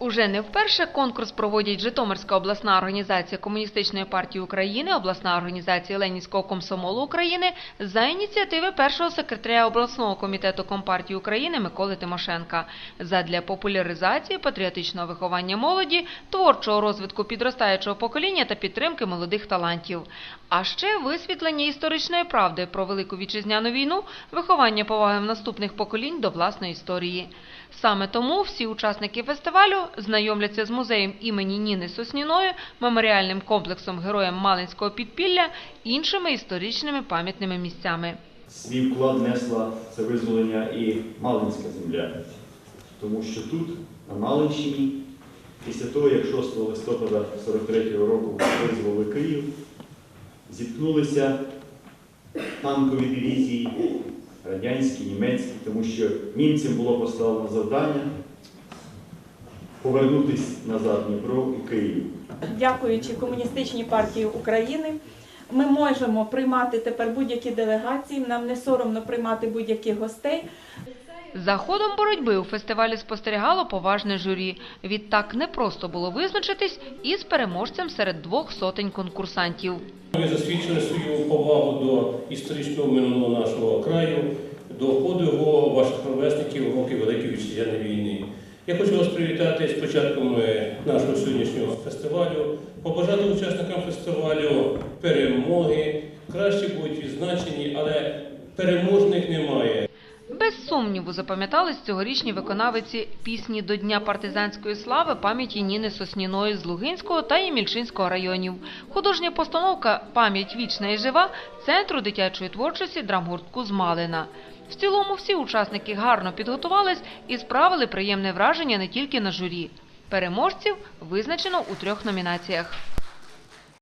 Уже не вперше конкурс проводять Житомирська обласна організація Комуністичної партії України, обласна організація Ленінського комсомолу України за ініціативи першого секретаря обласного комітету Компартії України Миколи Тимошенка задля популяризації патріотичного виховання молоді, творчого розвитку підростаючого покоління та підтримки молодих талантів. А ще висвітлення історичної правди про Велику Вітчизняну війну, виховання поваги в наступних поколінь до власної історії. Саме тому всі учасники фестивалю знайомляться з музеєм імені Ніни Сосніної, меморіальним комплексом Героям Малинського підпілля, іншими історичними пам'ятними місцями. Свій вклад внесла це визволення і Малинська земля. Тому що тут, на Малинщині, після того, як 6 листопада 43-го року визволили Київ, зіткнулися танкові дивізії, радянські, німецькі, тому що німцям було поставлено завдання повернутися назад в Дніпро і Київ. Дякуючи комуністичній партії України, ми можемо приймати тепер будь-які делегації. Нам не соромно приймати будь-яких гостей. За ходом боротьби у фестивалі спостерігало поважне журі. Відтак не просто було визначитись із переможцем серед двох сотень конкурсантів. Ви засвідчили свою повагу до історичного минулого нашого краю, до подвигу ваших ровесників в роки Великої Вітчизняної війни. Я хочу вас привітати з початком е, нашого сьогоднішнього фестивалю, побажати учасникам фестивалю перемоги, краще будуть відзначені, але переможних немає. Без сумніву запам'ятались цьогорічні виконавиці пісні до Дня партизанської слави пам'яті Ніни Сосніної з Лугинського та Ємільчинського районів. Художня постановка Пам'ять вічна і жива центру дитячої творчості драмгуртку з Малина. В цілому всі учасники гарно підготувались і справили приємне враження не тільки на журі. Переможців визначено у трьох номінаціях.